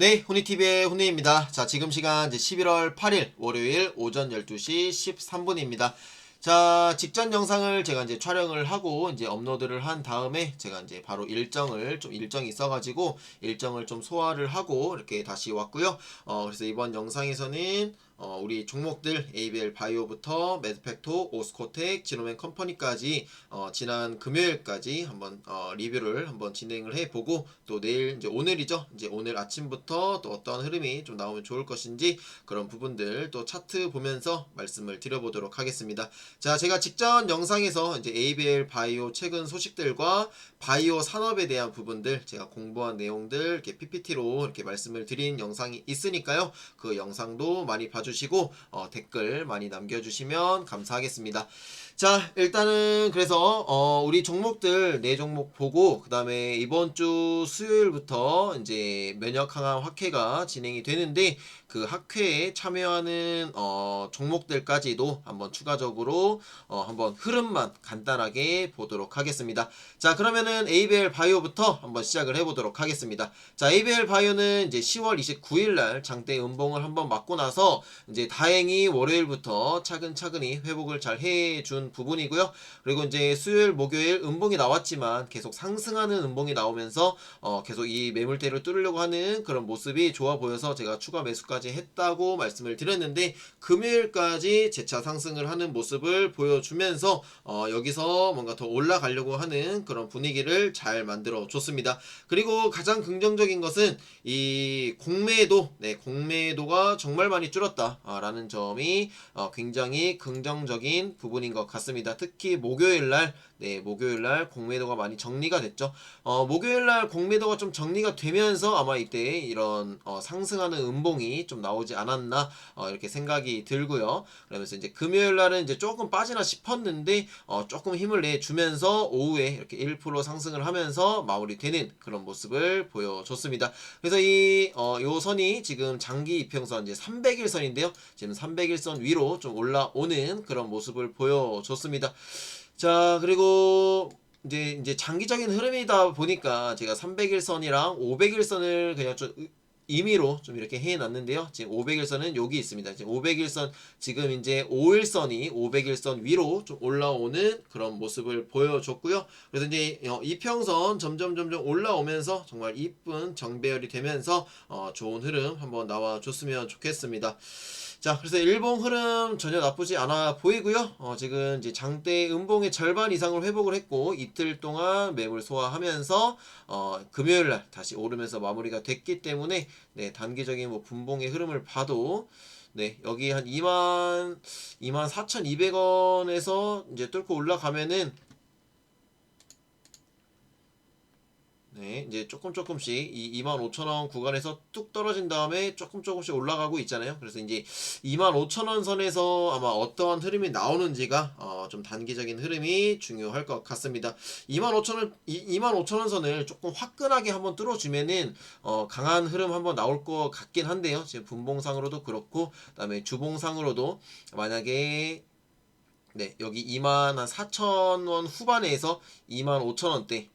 네, 후니TV의 훈이입니다. 자, 지금 시간 이제 11월 8일 월요일 오전 12시 13분입니다. 자, 직전 영상을 제가 이제 촬영을 하고 이제 업로드를 한 다음에 제가 이제 바로 일정을 좀 일정이 있어가지고 일정을 좀 소화를 하고 이렇게 다시 왔고요. 어, 그래서 이번 영상에서는 어, 우리 종목들 ABL 바이오부터 매드팩토, 오스코텍, 지노맨 컴퍼니까지 어, 지난 금요일까지 한번 어, 리뷰를 한번 진행을 해보고 또 내일 이제 오늘이죠. 이제 오늘 아침부터 또 어떤 흐름이 좀 나오면 좋을 것인지 그런 부분들 또 차트 보면서 말씀을 드려보도록 하겠습니다. 자, 제가 직전 영상에서 이제 ABL 바이오 최근 소식들과 바이오 산업에 대한 부분들 제가 공부한 내용들 이렇게 PPT로 이렇게 말씀을 드린 영상이 있으니까요. 그 영상도 많이 봐주시 고 어, 댓글 많이 남겨주시면 감사하겠습니다. 자, 일단은 그래서 어, 우리 종목들 네 종목 보고 그 다음에 이번 주 수요일부터 이제 면역 항암 학회가 진행이 되는데 그 학회에 참여하는 어, 종목들까지도 한번 추가적으로 어, 한번 흐름만 간단하게 보도록 하겠습니다. 자, 그러면은 ABL 바이오부터 한번 시작을 해보도록 하겠습니다. 자, ABL 바이오는 이제 10월 29일 날 장대 음봉을 한번 맞고 나서 이제 다행히 월요일부터 차근차근히 회복을 잘 해준 부분이고요. 그리고 이제 수요일, 목요일 음봉이 나왔지만 계속 상승하는 음봉이 나오면서 어, 계속 이 매물대를 뚫으려고 하는 그런 모습이 좋아 보여서 제가 추가 매수까지 했다고 말씀을 드렸는데 금요일까지 재차 상승을 하는 모습을 보여주면서 어, 여기서 뭔가 더 올라가려고 하는 그런 분위기를 잘 만들어 줬습니다. 그리고 가장 긍정적인 것은 이 공매도, 네, 공매도가 정말 많이 줄었다라는 점이 어, 굉장히 긍정적인 부분인 것 같습니다. 특히 목요일 날, 네, 목요일 날 공매도가 많이 정리가 됐죠. 어, 목요일 날 공매도가 좀 정리가 되면서 아마 이때 이런 어, 상승하는 음봉이 좀 나오지 않았나 어, 이렇게 생각이 들고요. 그러면서 이제 금요일 날은 이제 조금 빠지나 싶었는데 어, 조금 힘을 내 주면서 오후에 이렇게 1% 상승을 하면서 마무리되는 그런 모습을 보여줬습니다. 그래서 이, 어, 요 선이 지금 장기 이평선 이제 300일 선인데요. 지금 300일 선 위로 좀 올라오는 그런 모습을 보여줬습니다. 자, 그리고 이제 이제 장기적인 흐름이다 보니까 제가 300일선이랑 500일선을 그냥 좀 의- 임의로 좀 이렇게 해 놨는데요. 지금 500일선은 여기 있습니다. 지금 500일선 지금 이제 5일선이 500일선 위로 좀 올라오는 그런 모습을 보여줬고요. 그래서 이제 어, 이평선 점점 점점 올라오면서 정말 이쁜 정배열이 되면서 어, 좋은 흐름 한번 나와 줬으면 좋겠습니다. 자, 그래서 일봉 흐름 전혀 나쁘지 않아 보이고요. 어, 지금 이제 장대 음봉의 절반 이상을 회복을 했고 이틀 동안 매물 소화하면서 어, 금요일 날 다시 오르면서 마무리가 됐기 때문에 네, 단기적인 뭐 분봉의 흐름을 봐도 네, 여기 한 2만 2만 4,200원에서 이제 뚫고 올라가면은 네, 이제 조금 조금씩 이 25,000원 구간에서 뚝 떨어진 다음에 조금 조금씩 올라가고 있잖아요. 그래서 이제 25,000원 선에서 아마 어떠한 흐름이 나오는지가 어, 좀 단기적인 흐름이 중요할 것 같습니다. 25,000원 25,000원 선을 조금 화끈하게 한번 뚫어주면은 어, 강한 흐름 한번 나올 것 같긴 한데요. 지금 분봉상으로도 그렇고 그다음에 주봉상으로도 만약에 네, 여기 2만 한 4,000원 후반에서 2만 5,000원대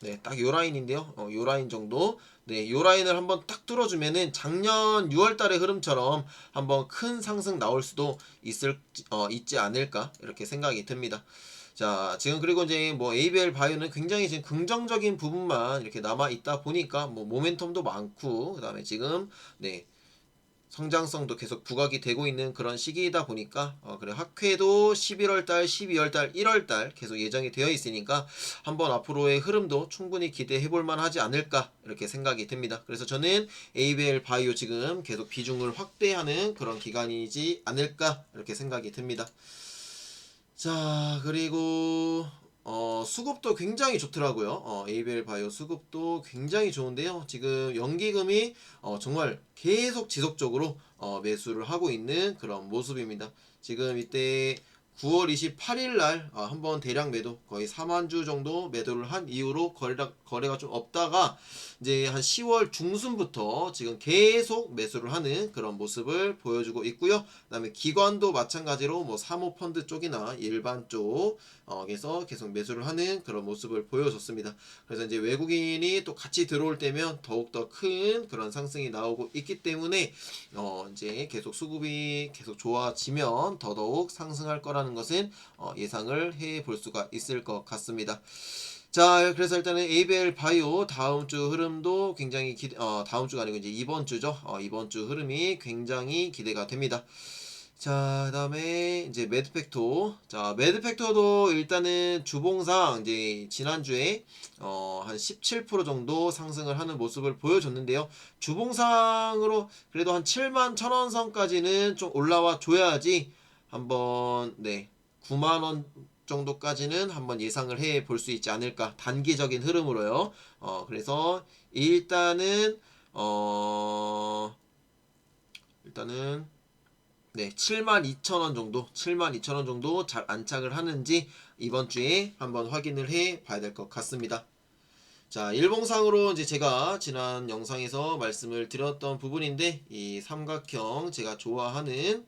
네, 딱 요 라인인데요. 어, 요 라인 정도. 네, 요 라인을 한번 딱 뚫어주면은 작년 6월 달의 흐름처럼 한번 큰 상승 나올 수도 있을, 어, 있지 않을까. 이렇게 생각이 듭니다. 자, 지금 그리고 이제 뭐 ABL 바이오는 굉장히 지금 긍정적인 부분만 이렇게 남아 있다 보니까 뭐 모멘텀도 많고, 그 다음에 지금, 네, 성장성도 계속 부각이 되고 있는 그런 시기이다 보니까 어 그래 학회도 11월 달, 12월 달, 1월 달 계속 예정이 되어 있으니까 한번 앞으로의 흐름도 충분히 기대해 볼 만하지 않을까 이렇게 생각이 듭니다. 그래서 저는 ABL 바이오 지금 계속 비중을 확대하는 그런 기간이지 않을까 이렇게 생각이 듭니다. 자, 그리고 어, 수급도 굉장히 좋더라고요. 어, ABL 바이오 수급도 굉장히 좋은데요. 지금 연기금이 어, 정말 계속 지속적으로 어, 매수를 하고 있는 그런 모습입니다. 지금 이때 9월 28일 날 아, 한번 대량 매도 거의 4만 주 정도 매도를 한 이후로 거래가 거래가 좀 없다가 이제 한 10월 중순부터 지금 계속 매수를 하는 그런 모습을 보여주고 있고요. 그다음에 기관도 마찬가지로 뭐 사모펀드 쪽이나 일반 쪽에서 계속 매수를 하는 그런 모습을 보여줬습니다. 그래서 이제 외국인이 또 같이 들어올 때면 더욱 더 큰 그런 상승이 나오고 있기 때문에 어 이제 계속 수급이 계속 좋아지면 더더욱 상승할 거라는 것은 어 예상을 해 볼 수가 있을 것 같습니다. 자, 그래서 일단은 ABL 바이오 다음 주 흐름도 굉장히 기, 어, 다음 주가 아니고 이제 이번 주죠. 어, 이번 주 흐름이 굉장히 기대가 됩니다. 자, 그다음에 이제 매드팩토. 자, 매드팩토도 일단은 주봉상 이제 지난주에 어, 한 17% 정도 상승을 하는 모습을 보여줬는데요. 주봉상으로 그래도 한 7만 1,000원 선까지는 좀 올라와 줘야지 한번 네, 9만 원 정도까지는 한번 예상을 해 볼 수 있지 않을까 단기적인 흐름으로요. 어 그래서 일단은 어 일단은 네 72,000원 정도 72,000원 정도 잘 안착을 하는지 이번 주에 한번 확인을 해 봐야 될 것 같습니다. 자, 일봉상으로 이제 제가 지난 영상에서 말씀을 드렸던 부분인데 이 삼각형 제가 좋아하는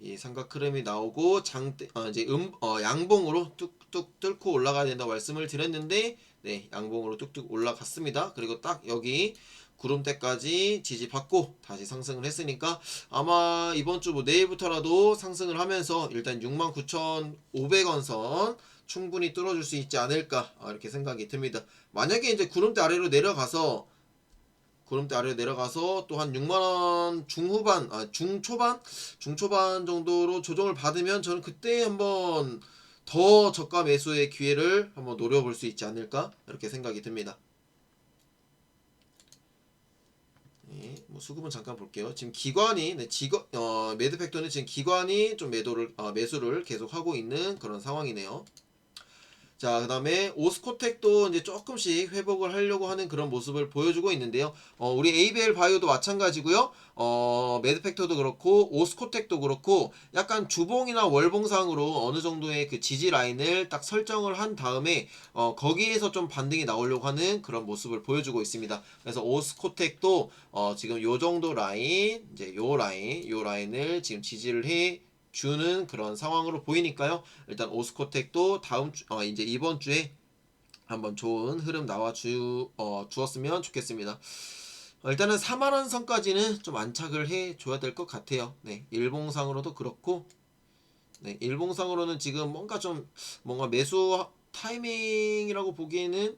이 삼각 흐름이 나오고 장 어, 이제 음 어, 양봉으로 뚝뚝 뚫고 올라가야 된다고 말씀을 드렸는데 네 양봉으로 뚝뚝 올라갔습니다. 그리고 딱 여기 구름대까지 지지받고 다시 상승을 했으니까 아마 이번 주 뭐 내일부터라도 상승을 하면서 일단 69,500원 선 충분히 뚫어줄 수 있지 않을까 아, 이렇게 생각이 듭니다. 만약에 이제 구름대 아래로 내려가서 구름대 아래로 내려가서 또 한 6만원 중후반, 아, 중초반? 중초반 정도로 조정을 받으면 저는 그때 한번 더 저가 매수의 기회를 한번 노려볼 수 있지 않을까? 이렇게 생각이 듭니다. 네, 뭐 수급은 잠깐 볼게요. 지금 기관이, 네, 지거, 어, 매드팩터는 지금 기관이 좀 매도를, 어, 매수를 계속 하고 있는 그런 상황이네요. 자, 그 다음에 오스코텍도 이제 조금씩 회복을 하려고 하는 그런 모습을 보여주고 있는데요. 어, 우리 ABL 바이오도 마찬가지고요. 어, 매드팩터도 그렇고 오스코텍도 그렇고 약간 주봉이나 월봉상으로 어느 정도의 그 지지 라인을 딱 설정을 한 다음에 어, 거기에서 좀 반등이 나오려고 하는 그런 모습을 보여주고 있습니다. 그래서 오스코텍도 어, 지금 요 정도 라인, 이제 요 라인, 요 라인을 지금 지지를 해 주는 그런 상황으로 보이니까요. 일단 오스코텍도 다음 주, 어, 이제 이번 주에 한번 좋은 흐름 나와 주, 어, 주었으면 좋겠습니다. 어, 일단은 4만원 선까지는 좀 안착을 해 줘야 될 것 같아요. 네, 일봉상으로도 그렇고, 네, 일봉상으로는 지금 뭔가 좀, 뭔가 매수 타이밍이라고 보기에는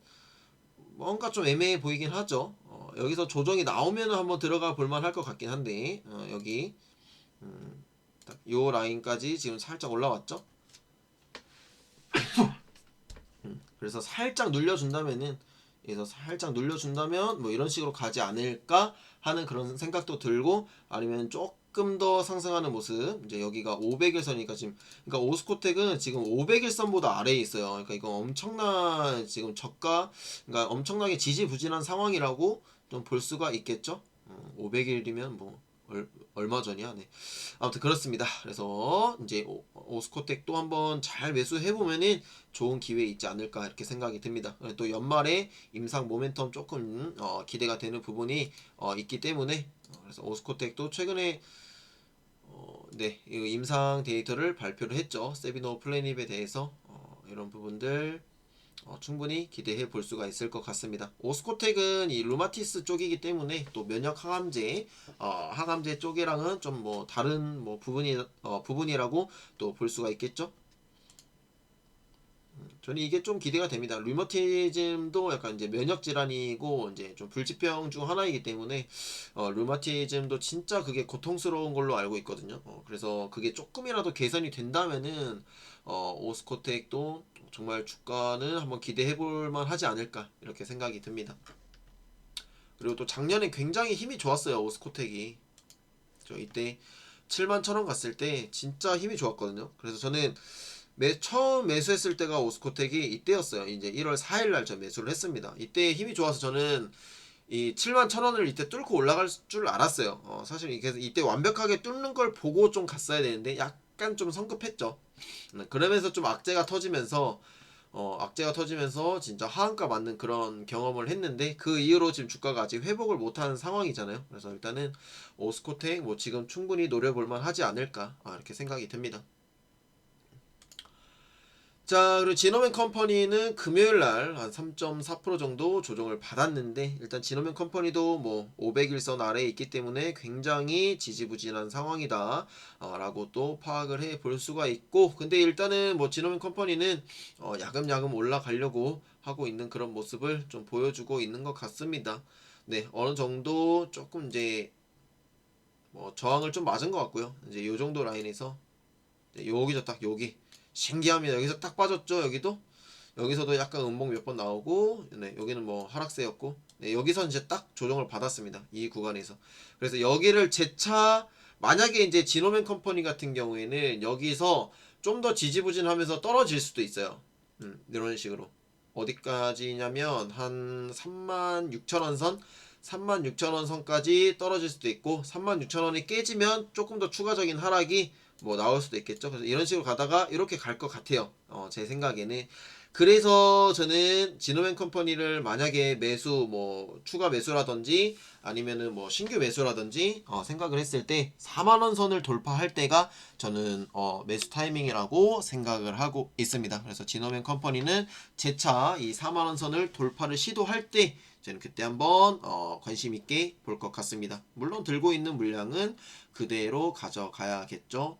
뭔가 좀 애매해 보이긴 하죠. 어, 여기서 조정이 나오면 한번 들어가 볼만 할 것 같긴 한데, 어, 여기, 음, 요 라인까지 지금 살짝 올라왔죠? 음, 그래서 살짝 눌려준다면은 그래서 살짝 눌려준다면 뭐 이런 식으로 가지 않을까 하는 그런 생각도 들고 아니면 조금 더 상승하는 모습 이제 여기가 500일선이니까 지금 그러니까 오스코텍은 지금 500일선보다 아래에 있어요 그러니까 이거 엄청난 지금 저가 그러니까 엄청나게 지지부진한 상황이라고 좀 볼 수가 있겠죠 500일이면 뭐 얼, 얼마 전이야. 네. 아무튼 그렇습니다. 그래서 이제 오, 오스코텍 또 한번 잘 매수해 보면은 좋은 기회 있지 않을까 이렇게 생각이 듭니다. 또 연말에 임상 모멘텀 조금 어, 기대가 되는 부분이 어, 있기 때문에 어, 그래서 오스코텍도 최근에 어, 네, 임상 데이터를 발표를 했죠. 세비노 플래닛에 대해서 어, 이런 부분들 어, 충분히 기대해 볼 수가 있을 것 같습니다. 오스코텍은 이 루마티스 쪽이기 때문에 또 면역 항암제, 어, 항암제 쪽이랑은 좀 뭐 다른 뭐 부분이 어, 부분이라고 또 볼 수가 있겠죠. 음, 저는 이게 좀 기대가 됩니다. 류마티즘도 약간 이제 면역 질환이고 이제 좀 불치병 중 하나이기 때문에 어, 류마티즘도 진짜 그게 고통스러운 걸로 알고 있거든요. 어, 그래서 그게 조금이라도 개선이 된다면은 어, 오스코텍도 정말 주가는 한번 기대해 볼만 하지 않을까 이렇게 생각이 듭니다. 그리고 또 작년에 굉장히 힘이 좋았어요 오스코텍이 저 이때 7만 천원 갔을 때 진짜 힘이 좋았거든요 그래서 저는 매, 처음 매수했을 때가 오스코텍이 이때였어요 이제 1월 4일 날 저 매수를 했습니다 이때 힘이 좋아서 저는 이 7만 천 원을 이때 뚫고 올라갈 줄 알았어요. 어, 사실 이게 이때 완벽하게 뚫는 걸 보고 좀 갔어야 되는데 약간 좀 성급했죠. 네, 그러면서 좀 악재가 터지면서 어, 악재가 터지면서 진짜 하한가 맞는 그런 경험을 했는데 그 이후로 지금 주가가 아직 회복을 못하는 상황이잖아요. 그래서 일단은 오스코텍 뭐 지금 충분히 노려볼만 하지 않을까 아, 이렇게 생각이 듭니다. 자, 그리고 지노맨 컴퍼니는 금요일 날 한 3.4% 정도 조정을 받았는데 일단 지노맨 컴퍼니도 뭐 500일선 아래에 있기 때문에 굉장히 지지부진한 상황이다 어, 라고 또 파악을 해 볼 수가 있고 근데 일단은 뭐 지노맨 컴퍼니는 어, 야금야금 올라가려고 하고 있는 그런 모습을 좀 보여주고 있는 것 같습니다. 네, 어느 정도 조금 이제 뭐 저항을 좀 맞은 것 같고요. 이제 요 정도 라인에서 여기죠 딱 여기 신기합니다. 여기서 딱 빠졌죠. 여기도 여기서도 약간 음봉 몇 번 나오고 네, 여기는 뭐 하락세였고 네, 여기서 이제 딱 조정을 받았습니다. 이 구간에서 그래서 여기를 재차 만약에 이제 지노맨 컴퍼니 같은 경우에는 여기서 좀 더 지지부진하면서 떨어질 수도 있어요. 음, 이런 식으로 어디까지냐면 한 3만 6천 원 선, 3만 6천 원 선까지 떨어질 수도 있고 3만 6천 원이 깨지면 조금 더 추가적인 하락이 뭐 나올 수도 있겠죠. 그래서 이런 식으로 가다가 이렇게 갈 것 같아요. 어, 제 생각에는. 그래서 저는 지노맨 컴퍼니를 만약에 매수 뭐 추가 매수라든지 아니면은 뭐 신규 매수라든지 어, 생각을 했을 때 4만 원 선을 돌파할 때가 저는 어, 매수 타이밍이라고 생각을 하고 있습니다. 그래서 지노맨 컴퍼니는 재차 이 4만 원 선을 돌파를 시도할 때 저는 그때 한번 어, 관심 있게 볼 것 같습니다. 물론 들고 있는 물량은 그대로 가져가야겠죠.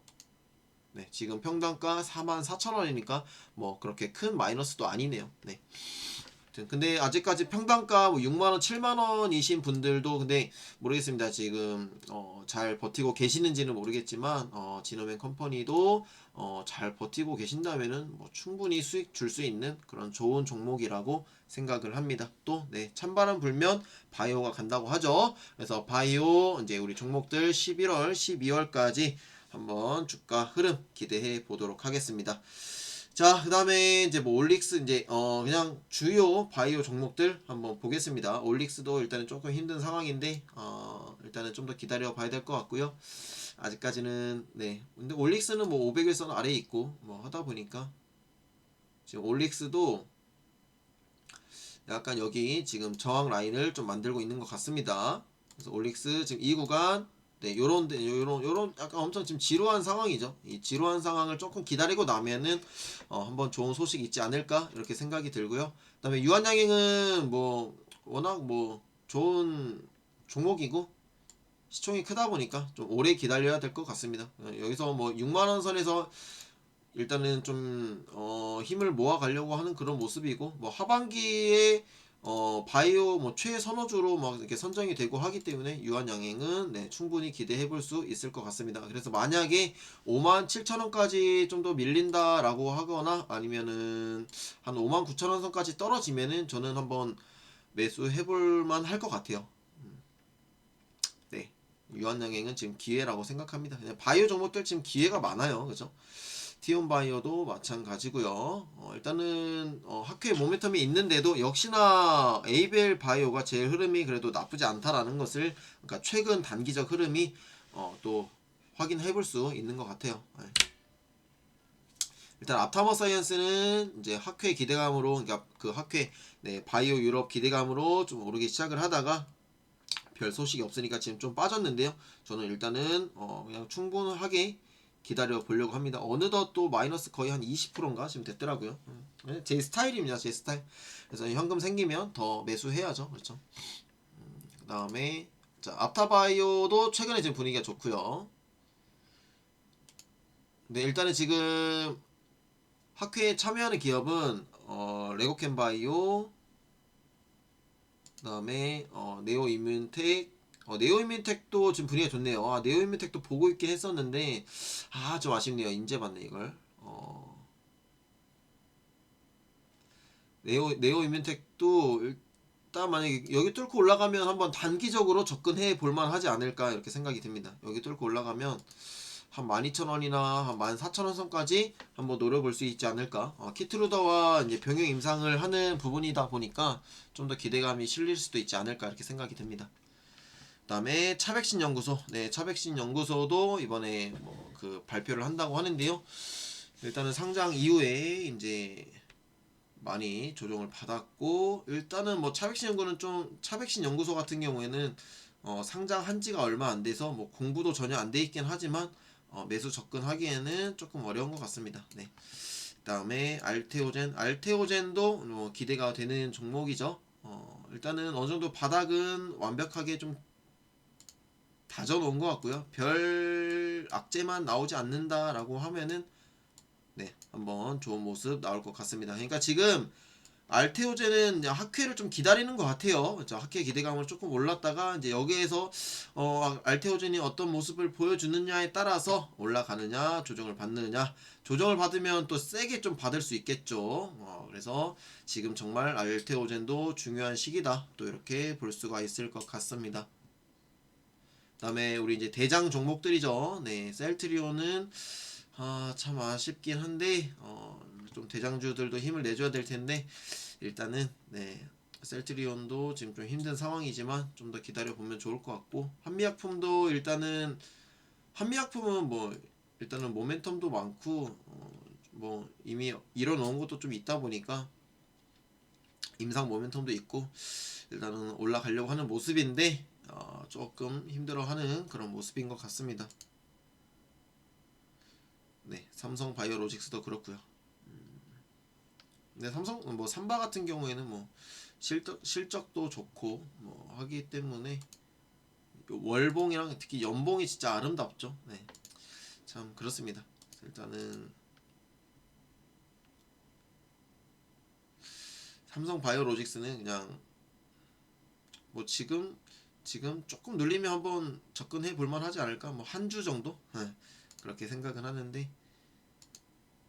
네, 지금 평당가 44,000원이니까 뭐 그렇게 큰 마이너스도 아니네요. 네. 근데 아직까지 평당가 뭐 6만 원, 7만 원이신 분들도 근데 모르겠습니다. 지금 어, 잘 버티고 계시는지는 모르겠지만 어, 지노맨 컴퍼니도 어, 잘 버티고 계신다면은 뭐 충분히 수익 줄 수 있는 그런 좋은 종목이라고 생각을 합니다. 또 네, 찬바람 불면 바이오가 간다고 하죠. 그래서 바이오 이제 우리 종목들 11월, 12월까지 한번 주가 흐름 기대해 보도록 하겠습니다. 자, 그 다음에 이제 뭐 올릭스 이제 어 그냥 주요 바이오 종목들 한번 보겠습니다. 올릭스도 일단은 조금 힘든 상황인데 어 일단은 좀 더 기다려 봐야 될 것 같고요. 아직까지는 네. 근데 올릭스는 뭐 500일선 아래에 있고 뭐 하다 보니까 지금 올릭스도 약간 여기 지금 저항 라인을 좀 만들고 있는 것 같습니다. 그래서 올릭스 지금 이 구간 네, 요런 데 요런 요런 약간 엄청 지금 지루한 상황이죠. 이 지루한 상황을 조금 기다리고 나면은 어, 한번 좋은 소식 있지 않을까 이렇게 생각이 들고요. 그 다음에 유한양행은 뭐 워낙 뭐 좋은 종목이고 시총이 크다 보니까 좀 오래 기다려야 될 것 같습니다. 어, 여기서 뭐 6만 원 선에서 일단은 좀 어, 힘을 모아 가려고 하는 그런 모습이고 뭐 하반기에 어 바이오 뭐 최선호주로 막 이렇게 선정이 되고 하기 때문에 유한 양행은 네, 충분히 기대해 볼 수 있을 것 같습니다. 그래서 만약에 5만 7천 원까지 좀 더 밀린다라고 하거나 아니면은 한 5만 9천 원 선까지 떨어지면은 저는 한번 매수해 볼만 할 것 같아요. 음. 네. 유한 양행은 지금 기회라고 생각합니다. 바이오 종목들 지금 기회가 많아요. 그죠? 티온 바이오도 마찬가지고요. 어, 일단은 어, 학회 모멘텀이 있는데도 역시나 에이벨 바이오가 제 흐름이 그래도 나쁘지 않다라는 것을 그러니까 최근 단기적 흐름이 어, 또 확인해 볼 수 있는 것 같아요. 네. 일단 앞타머 사이언스는 이제 학회 기대감으로 그러니까 그 학회 네, 바이오 유럽 기대감으로 좀 오르기 시작을 하다가 별 소식이 없으니까 지금 좀 빠졌는데요. 저는 일단은 어, 그냥 충분하게 기다려 보려고 합니다. 어느덧 또 마이너스 거의 한 20%인가 지금 됐더라고요. 음, 제 스타일입니다. 제 스타일. 그래서 현금 생기면 더 매수해야죠. 그렇죠. 음, 그 다음에 자 앞타바이오도 최근에 지금 분위기가 좋고요. 네 일단은 지금 학회에 참여하는 기업은 어, 레고캔바이오 그다음에 어, 네오 이뮨텍 어, 네오이민텍도 지금 분위기가 좋네요. 아, 네오이민텍도 보고 있긴 했었는데, 아, 좀 아쉽네요. 인제 봤네, 이걸. 어. 네오, 네오이민텍도 일단 만약에 여기 뚫고 올라가면 한번 단기적으로 접근해 볼만 하지 않을까, 이렇게 생각이 듭니다. 여기 뚫고 올라가면 한 12,000원이나 한 14,000원 선까지 한번 노려볼 수 있지 않을까. 어, 키트루더와 이제 병행 임상을 하는 부분이다 보니까 좀 더 기대감이 실릴 수도 있지 않을까 이렇게 생각이 듭니다. 그다음에 차백신 연구소, 네 차백신 연구소도 이번에 뭐 그 발표를 한다고 하는데요. 일단은 상장 이후에 이제 많이 조정을 받았고 일단은 뭐 차백신 연구는 좀 차백신 연구소 같은 경우에는 어, 상장한 지가 얼마 안 돼서 뭐 공부도 전혀 안 돼 있긴 하지만 어, 매수 접근하기에는 조금 어려운 것 같습니다. 네. 그다음에 알테오젠, 알테오젠도 뭐 기대가 되는 종목이죠. 어, 일단은 어느 정도 바닥은 완벽하게 좀 다져놓은 것 같고요. 별 악재만 나오지 않는다라고 하면은 네 한번 좋은 모습 나올 것 같습니다. 그러니까 지금 알테오제는 학회를 좀 기다리는 것 같아요. 저 학회 기대감을 조금 올랐다가 이제 여기에서 어, 알테오젠이 어떤 모습을 보여주느냐에 따라서 올라가느냐 조정을 받느냐 조정을 받으면 또 세게 좀 받을 수 있겠죠. 어, 그래서 지금 정말 알테오젠도 중요한 시기다. 또 이렇게 볼 수가 있을 것 같습니다. 그다음에 우리 이제 대장 종목들이죠. 네, 셀트리온은 아, 참 아쉽긴 한데 어, 좀 대장주들도 힘을 내줘야 될 텐데 일단은 네 셀트리온도 지금 좀 힘든 상황이지만 좀 더 기다려 보면 좋을 것 같고 한미약품도 일단은 한미약품은 뭐 일단은 모멘텀도 많고 어, 뭐 이미 일어놓은 것도 좀 있다 보니까 임상 모멘텀도 있고 일단은 올라가려고 하는 모습인데 어, 조금 힘들어하는 그런 모습인 것 같습니다. 네, 삼성 바이오로직스도 그렇고요. 음, 네, 삼성 뭐 삼바 같은 경우에는 뭐 실적 실적도 좋고 뭐 하기 때문에 월봉이랑 특히 연봉이 진짜 아름답죠. 네, 참 그렇습니다. 일단은 삼성 바이오로직스는 그냥 뭐 지금 지금 조금 눌리면 한번 접근해 볼만 하지 않을까? 뭐 한 주 정도? 네, 그렇게 생각은 하는데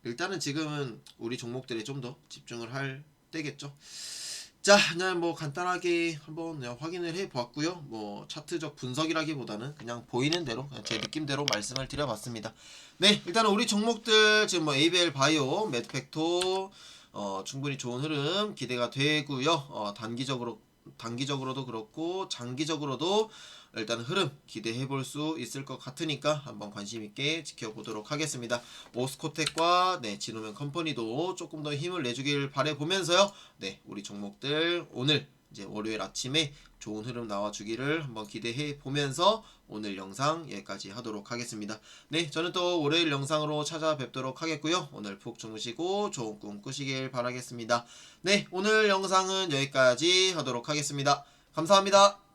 일단은 지금은 우리 종목들에 좀 더 집중을 할 때겠죠. 자, 그냥 뭐 간단하게 한번 확인을 해 보았고요. 뭐 차트적 분석이라기보다는 그냥 보이는 대로 그냥 제 느낌대로 말씀을 드려봤습니다. 네, 일단은 우리 종목들 지금 뭐 ABL 바이오, 매드팩토 어, 충분히 좋은 흐름 기대가 되고요. 어, 단기적으로 단기적으로도 그렇고 장기적으로도 일단 흐름 기대해 볼 수 있을 것 같으니까 한번 관심 있게 지켜보도록 하겠습니다. 모스코텍과 네, 진호면 컴퍼니도 조금 더 힘을 내주길 바래 보면서요. 네, 우리 종목들 오늘 이제 월요일 아침에 좋은 흐름 나와주기를 한번 기대해 보면서 오늘 영상 여기까지 하도록 하겠습니다. 네, 저는 또 월요일 영상으로 찾아뵙도록 하겠고요. 오늘 푹 주무시고 좋은 꿈 꾸시길 바라겠습니다. 네, 오늘 영상은 여기까지 하도록 하겠습니다. 감사합니다.